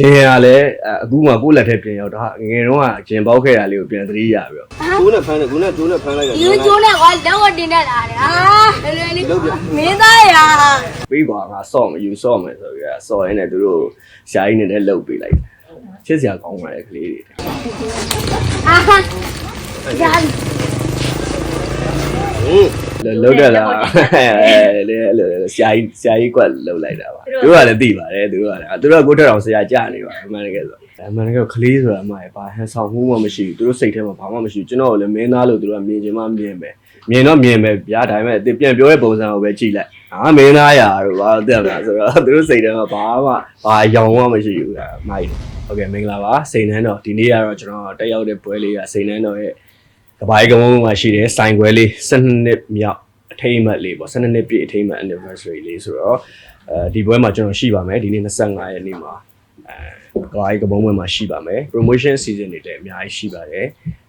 ဂျင်ကလည်းအခုမှကိုယ့်လက်ထက်ပြင်ရောက်တာငယ်တော့ကဂျင်ပေါက်ခဲ့တာလေးကိုပြန်သတိရပြီးတော့ကျိုးနဲ့ဖမ်းတယ်ခုနကကျိုးနဲ့ဖမ်းလိုက်တာဒီလိုကျိုးနဲ့ကွာလက်ဝတ်တင်တတ်လာတယ်ဟာလွယ်လွယ်လေးလုပ်ပြမင်းသားရာပြီးကွာငါဆော့မယူဆော့မယ်ဆိုပြီးတော့ဆော့ရင်းနဲ့သူတို့ရှားရင်းနဲ့လှုပ်ပေးလိုက်ချစ်စရာကောင်းပါလေကလေးတွေအာဟာရာ လှုပ်တယ်လားအဲလေရှားကြီးရှားကြီးကွက်လှုပ်လိုက်တာပါသူကလည်းသိပါတယ်သူကလည်းသူတို့ကကိုထက်အောင်ဆရာကြနေပါအမှန်တကယ်ဆိုအမှန်တကယ်ကလေးဆိုတာအမှန်ဘာဟန်ဆောင်မှုမှမရှိဘူးသူတို့စိတ်ထဲမှာဘာမှမရှိဘူးကျွန်တော်လည်းမင်းသားလို့သူတို့ကမြင်ချင်မှမြင်ပဲမြင်တော့မြင်ပဲဗျာဒါပေမဲ့အစ်ပြန်ပြောတဲ့ပုံစံကိုပဲကြည့်လိုက်အာမင်းသားရာတို့ဘာလို့တက်မလားဆိုတော့သူတို့စိတ်ထဲမှာဘာမှဘာရောင်မှမရှိဘူးအဲမိုက်ဟုတ်ကဲ့မင်္ဂလာပါစိန်နှန်းတော်ဒီနေ့ကတော့ကျွန်တော်တက်ရောက်တဲ့ပွဲလေးကစိန်နှန်းတော်ရဲ့ ကပိုင်းကမုံမှာရှိတယ်စိုင်ခွဲလေး12နှစ်မြောက်အထိမ်းအမှတ်လေးပေါ့12နှစ်ပြည့်အထိမ်းအမှတ် anniversary လေးဆိုတော့အဲဒီပွဲမှာကျွန်တော်ရှိပါမယ်ဒီနေ့25ရက်နေ့မှာအဲကပိုင်းကမုံပွဲမှာရှိပါမယ် promotion season တွေလည်းအများကြီးရှိပါတယ်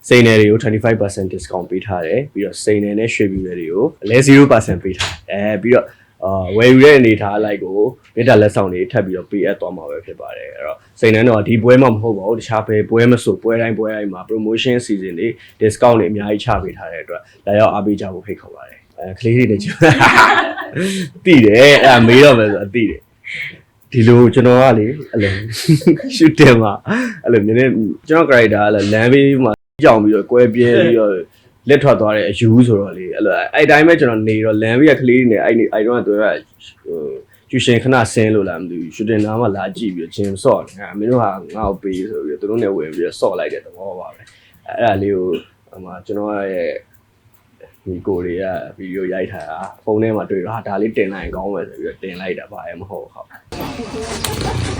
စိန်နယ်တွေကို25% discount ပေးထားတယ်ပြီးတော့စိန်နယ်နဲ့ရွှေပြည်နယ်တွေကိုလဲ0%ပေးထားတယ်အဲပြီးတော့ အာဝယ်ယူတဲ့အနေထားလိုက်ကိုမေတ္တာလက်ဆောင်တွေထပ်ပြီးတော့ပေးအပ်သွားမှာပဲဖြစ်ပါတယ်အဲ့တော့စိန်နှန်းတော့ဒီပွဲမှမဟုတ်ပါဘူးတခြားပွဲပွဲမဆိုပွဲတိုင်းပွဲတိုင်းမှာ promotion season တွေ discount တွေအများကြီးချပေးထားတဲ့အတွက်လာရောက်အားပေးကြဖို့ဖိတ်ခေါ်ပါတယ်အဲကလေးတွေလည်းကျတိတယ်အဲ့ဒါမေးတော့မယ်ဆိုတော့တိတယ်ဒီလိုကျွန်တော်ကလေအဲ့လို shooting မှာအဲ့လိုမြင်နေကျွန်တော် character ကလည်းလမ်းဘေးမှာကြောင်ပြီးတော့ကွဲပြဲပြီးတော့ လက်ထွက်သွားတဲ့အယူဆိုတော့လေအဲ့လိုအဲ့တိုင်းပဲကျွန်တော်နေတော့လမ်းဘေးကကလေးတွေနဲ့အဲ့ဒီအဲ့တော့သူကဟိုကျူရှင်ခဏဆင်းလို့လားမသိဘူး shooting နားမှာလာကြည့်ပြီးတော့ဂျင်ဆော့နေအမင်းတို့ဟာငါ့ကိုပေးဆိုပြီးတော့သူတို့နဲ့ဝင်ပြီးတော့ဆော့လိုက်တဲ့သဘောပါပဲအဲ့ဒါလေးကိုဟိုမှာကျွန်တော်ရဲ့ဒီကိုတွေကဗီဒီယိုရိုက်ထားတာဖုန်းထဲမှာတွေ့တော့ဟာဒါလေးတင်လိုက်ရင်ကောင်းမယ်ဆိုပြီးတော့တင်လိုက်တာပါရဲ့မဟုတ်ဟုတ်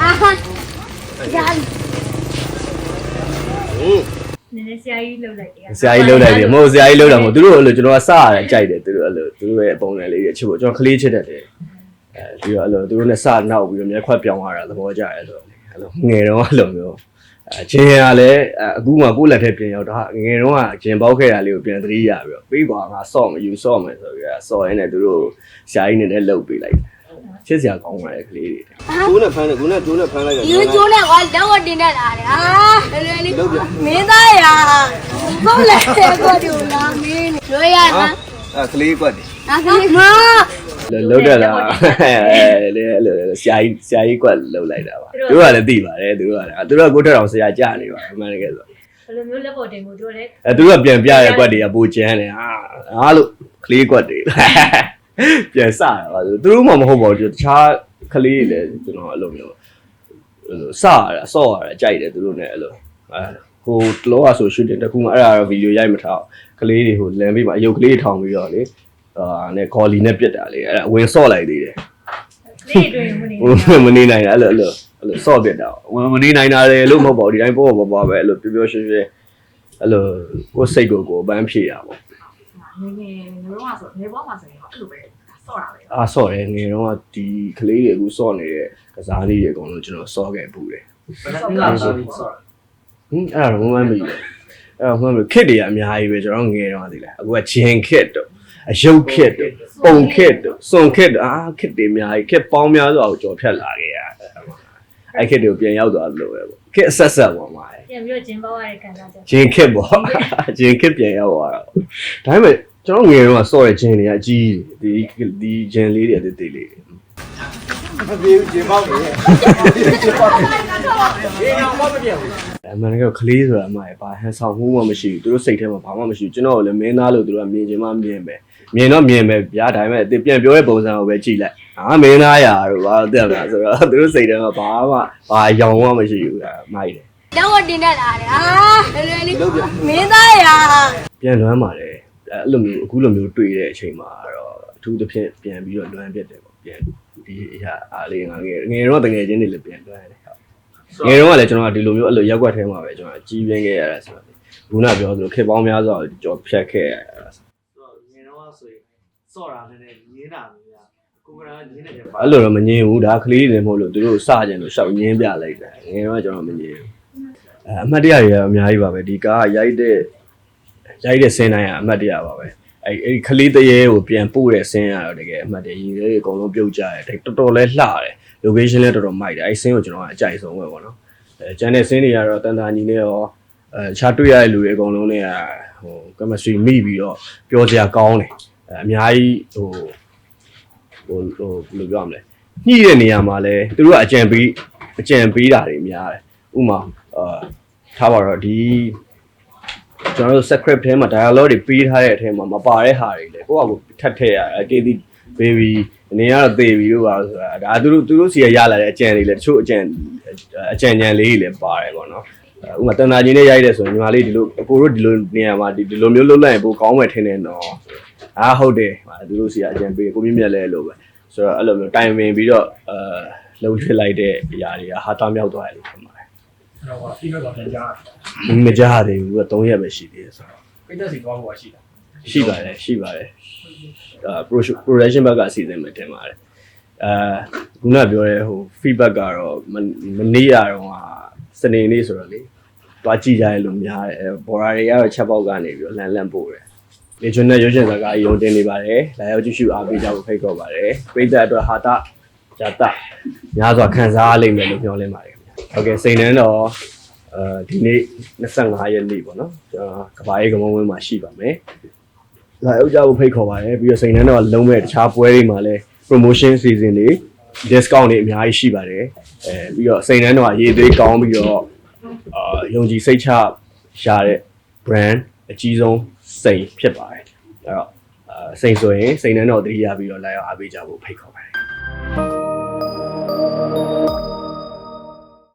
အာဟာရာန ည်းနည်းဆရာကြီးလှုပ်လိုက်တယ်ဆရာကြီးလှုပ်လိုက်တယ်မဟုတ်ဆရာကြီးလှုပ်တာမဟုတ်သူတို့အဲ့လိုကျွန်တော်ကစရတယ်ကြိုက်တယ်သူတို့အဲ့လိုသူတို့ရဲ့ပုံစံလေးတွေချစ်ဖို့ကျွန်တော်ကလေးချစ်တတ်တယ်အဲပြီးတော့အဲ့လိုသူတို့နဲ့စနောက်ပြီးတော့မျက်ခွက်ပြောင်းသွားတာသဘောကျရဲဆိုတော့အဲ့လိုငယ်တော့အဲ့လိုမျိုးအဲဂျင်ကလည်းအခုမှကိုယ့်လက်ထက်ပြင်ရောက်တာငယ်တော့ကဂျင်ပေါက်ခဲ့တာလေးကိုပြန်သတိရပြီးတော့ပြီးကွာငါဆော့မယူဆော့မယ်ဆိုပြီးတော့ဆော့ရင်းနဲ့သူတို့ဆရာကြီးနဲ့လည်းလှုပ်ပေးလိုက်ချစ်စရာကောင်းပါလေကလေးတွေကျိုးနဲ့ဖမ်းတယ်ခုနကကျိုးနဲ့ဖမ်းလိုက်တာဒီလိုကျိုးနဲ့ကွာလက်ဝတ်တင်တတ်လာတယ်ဟာလွယ်လွယ်လေးလုပ်ပြမင်းသား ရာဟုတ်လေကွာဒီလာမင်းလွယ်ရဟာမှာအဲကလေးကွက်တယ်အာကလေးမလှုပ်တယ်လားအဲလေအဲ့လိုဆရာကြီးဆရာကြီးကွက်လှုပ်လိုက်တာပါသူတို့ကလည်းသိပါတယ်သူတို့ကလည်းသူတို့ကကိုထက်အောင်ဆရာကြနေပါအမှန်တကယ်ဆိုဘယ်လိုမျိုးလက်ပေါ်တင်မှုတို့လည်းအဲသူတို့ကပြန်ပြရဲကွက်တွေကပိုကျန်းတယ်ဟာအားလို့ကလေးကွက်တွေပြန်စတာပါသူတို့မှမဟုတ်ပါဘူးတခြားကလေးတွေလည်းကျွန်တော်အဲ့လိုမျိုးအဲ့လိုစရတာဆော့ရတာကြိုက်တယ်သူတို့ ਨੇ အဲ့လိုအဲ ဟိုတလောကဆို shooting တခုမှအဲ့ဒါတော့ဗီဒီယိုရိုက်မထားကလေးတွေဟိုလမ်းဘေးမှာအယုတ်ကလေးထောင်ပြီးတော့လေအာနဲ့ကော်လီနဲ့ပြစ်တာလေအဲ့ဒါဝင်ဆော့လိုက်သေးတယ်လေးတွေမနေဟိုမနေနိုင်တာအဲ့လိုအဲ့လိုအဲ့လိုဆော့ပြစ်တာဝင်မနေနိုင်တာလေလို့မဟုတ်ပါဘူးဒီတိုင်းပေါ်ပေါ်ပါပဲအဲ့လိုပျော်ပျော်ရွှင်ရွှင်အဲ့လိုကိုယ်စိတ်ကိုကိုယ်ပန်းဖြေတာပေါ့ငယ်ငယ်မျိုးတော့ဆိုနေပေါ်မှာဆိုရင်အဲ့လိုပဲဆော့တာပဲအားဆော့တယ်ငယ်တော့ကဒီကလေးတွေအခုဆော့နေတဲ့ကစားလေးတွေအကုန်လုံးကျွန်တော်ဆော့ခဲ့ပူတယ်ဘယ်နဲ့ကရှိဆော့ ဟင်းအဲ့ဒါတော့မမှန်ဘူးအဲ့ဒါမှမဟုတ်ခစ်တွေကအများကြီးပဲကျွန်တော်ငယ်တော့သိလားအခုကဂျင်ခစ်တော့အယုတ်ခစ်တော့ပုံခစ်တော့စွန်ခစ်တော့အာခစ်တွေအများကြီးခစ်ပေါင်းများစွာကိုကြော်ဖြတ်လာခဲ့ရအဲ့ခစ်တွေကိုပြန်ရောက်သွားလို့ပဲပေါ့ခစ်အဆက်ဆက်ပေါ်မှာပြန်ပြီးတော့ဂျင်းပေါက်ရတဲ့ခံစားချက်ဂျင်ခစ်ပေါ့ဂျင်ခစ်ပြန်ရောက်သွားတာပေါ့ဒါပေမဲ့ကျွန်တော်ငယ်တော့ဆော့တဲ့ဂျင်တွေကအကြီးဒီဒီဂျင်လေးတွေအသေးသေးလေးတွေ မပြေဘူးကျင်ပေါက်တယ်ကျင်ပေါက်တယ်ဒီတော့မပြေဘူးအမှန်တကယ်ကလေးဆိုတာအမှန်ဘာဟန်ဆောင်မှုမှမရှိဘူးသူတို့စိတ်ထဲမှာဘာမှမရှိဘူးကျွန်တော်ကလည်းမင်းသားလို့သူတို့ကမြင်ချင်မှမြင်ပဲမြင်တော့မြင်ပဲဗျာဒါပေမဲ့အစ်ပြန်ပြောတဲ့ပုံစံကိုပဲကြည့်လိုက်အာမင်းသားရာတို့ဘာတက်မလားဆိုတော့သူတို့စိတ်ထဲမှာဘာမှဘာရောင်မှမရှိဘူးအဲမိုက်တယ်လက်ဝတ်တင်တတ်လာတယ်ဟာလွယ်လွယ်လေးလုပ်ပြမင်းသားရာပြန်လွမ်းပါတယ်အဲ့လိုမျိုးအခုလိုမျိုးတွေ့တဲ့အချိန်မှာတော့အထူးသဖြင့်ပြန်ပြီးတော့လွမ်းပြတ်တယ်ပေါ့ပြန် ဒီအရာအားလေးငါငယ်ငယ်တော့တငယ်ချင်းတွေလည်းပြန်လွမ်းတယ်ဟုတ်ငယ်တော့ကလည်းကျွန်တော်ကဒီလိုမျိုးအဲ့လိုရက်ွက်ထဲမှာပဲကျွန်တော်ကြီးပြင်းခဲ့ရတာဆိုတော့ခုနပြောသလိုခေတ်ပေါင်းများစွာကြော်ဖြတ်ခဲ့ရတာငယ်တော့ဆိုရင်စော့တာနဲ့နဲ့ညင်းတာမျိုးကကိုကရာညင်းနေတယ်ပါအဲ့လိုတော့မငြင်းဘူးဒါကလေးတွေမဟုတ်လို့သူတို့စကြင်လို့ရှောက်ငင်းပြလိုက်တယ်ငယ်တော့ကျွန်တော်မငြင်းဘူးအဲအမှတ်တရတွေကအများကြီးပါပဲဒီကားကရိုက်တဲ့ရိုက်တဲ့ဆင်းတိုင်းကအမှတ်တရပါပဲ အဲအဲ့ဒီကလေးတရေကိုပြန်ပို့တဲ့ဆင်းရတော့တကယ်အမှတ်တရရည်တွေအကုန်လုံးပြုတ်ကြတယ်တော်တော်လဲလှတယ် location လည်းတော်တော်မိုက်တယ်အဲ့ဆင်းကိုကျွန်တော်ကအကြိုက်ဆုံးပဲပေါ့နော်အဲကျန်တဲ့ဆင်းတွေကတော့တန်တာညီနဲ့ရောအဲခြားတွေ့ရတဲ့လူတွေအကုန်လုံးနဲ့ဟို chemistry မိပြီးတော့ပြောကြကောင်းတယ်အဲအများကြီးဟိုဟိုဟိုဘယ်လိုပြောရမလဲညှိတဲ့နေရာမှာလဲသူတို့ကအကြံပေးအကြံပေးတာတွေများတယ်ဥပမာအာထားပါတော့ဒီ ကျွန်တော်တို့ script ထဲမှာ dialogue တွေပေးထားတဲ့အထဲမှာမပါတဲ့ဟာတွေလေကိုယ့်အကူထပ်ထည့်ရတယ် KD baby အနေကတော့သေပြီလို့ပါဆိုတာဒါသူတို့သူတို့စီရရလာတဲ့အကြံတွေလေတချို့အကြံအကြံဉာဏ်လေးတွေလည်းပါတယ်ပေါ့နော်ဥပမာတန်တာကြီးနဲ့ရိုက်တယ်ဆိုရင်ညီမလေးဒီလိုအကိုတို့ဒီလိုနေရာမှာဒီဒီလိုမျိုးလုပ်လိုက်ရင်ပိုကောင်းမယ်ထင်တယ်နော်အားဟုတ်တယ်သူတို့စီရအကြံပေးကိုမြင့်မြတ်လဲလို့ပဲဆိုတော့အဲ့လိုမျိုးတိုင်ပင်ပြီးတော့အဲလှုပ်ထွေးလိုက်တဲ့အရာတွေကဟာတာမြောက်သွားတယ်လို့ထင်ပါတယ် ကျွန်တော်က feedback တော့ပြန်ကြားမကြားသေးဘူးက3ရက်ပဲရှိသေးတယ်ဆိုတော့ပိတ်သက်စီသွားဖို့ရှိတာရှိပါတယ်ရှိပါတယ်အာ pro- production ဘက်ကအစီအစဉ်ပဲတင်ပါတယ်အာခုနပြောတဲ့ဟို feedback ကတော့မမနေ့ရတော့ဟာစနေနေ့ဆိုတော့လေတွားကြည့်ကြရလို့များတယ်ဘော်ရာတွေကတော့ချက်ပေါက်ကနေပြီးတော့လန်လန်ပို့တယ်လေချွန်းနဲ့ရုပ်ရှင်စကားရုံတင်နေပါတယ်လာရောက်ကြည့်ရှုအားပေးကြဖို့ဖိတ်ခေါ်ပါတယ်ပရိသတ်အတွက်ဟာတာဇာတာများစွာခံစားလိမ့်မယ်လို့ပြောလင်းပါတယ်ခင်ဗျာ ဟုတ်ကဲ့စိန်နှန်းတော့အဲဒီနေ့25ရက်နေ့ပေါ့နော်ကျွန်တော်ကဘာရေးကမုံဝင်းမှာရှိပါမယ်လာရောက်ကြဖို့ဖိတ်ခေါ်ပါတယ်ပြီးတော့စိန်နှန်းတော့လုံးမဲ့တခြားပွဲတွေမှာလည်း promotion season တွေ discount တွေအများကြီးရှိပါတယ်အဲပြီးတော့စိန်နှန်းတော့အရေးသေးကောင်းပြီးတော့အာယုံကြည်စိတ်ချရှာတဲ့ brand အကြီးဆုံးစိန်ဖြစ်ပါတယ်အဲ့တော့အာစိန်ဆိုရင်စိန်နှန်းတော့တတိယပြီးတော့လာရောက်အားပေးကြဖို့ဖိတ်ခေါ်ပါတယ်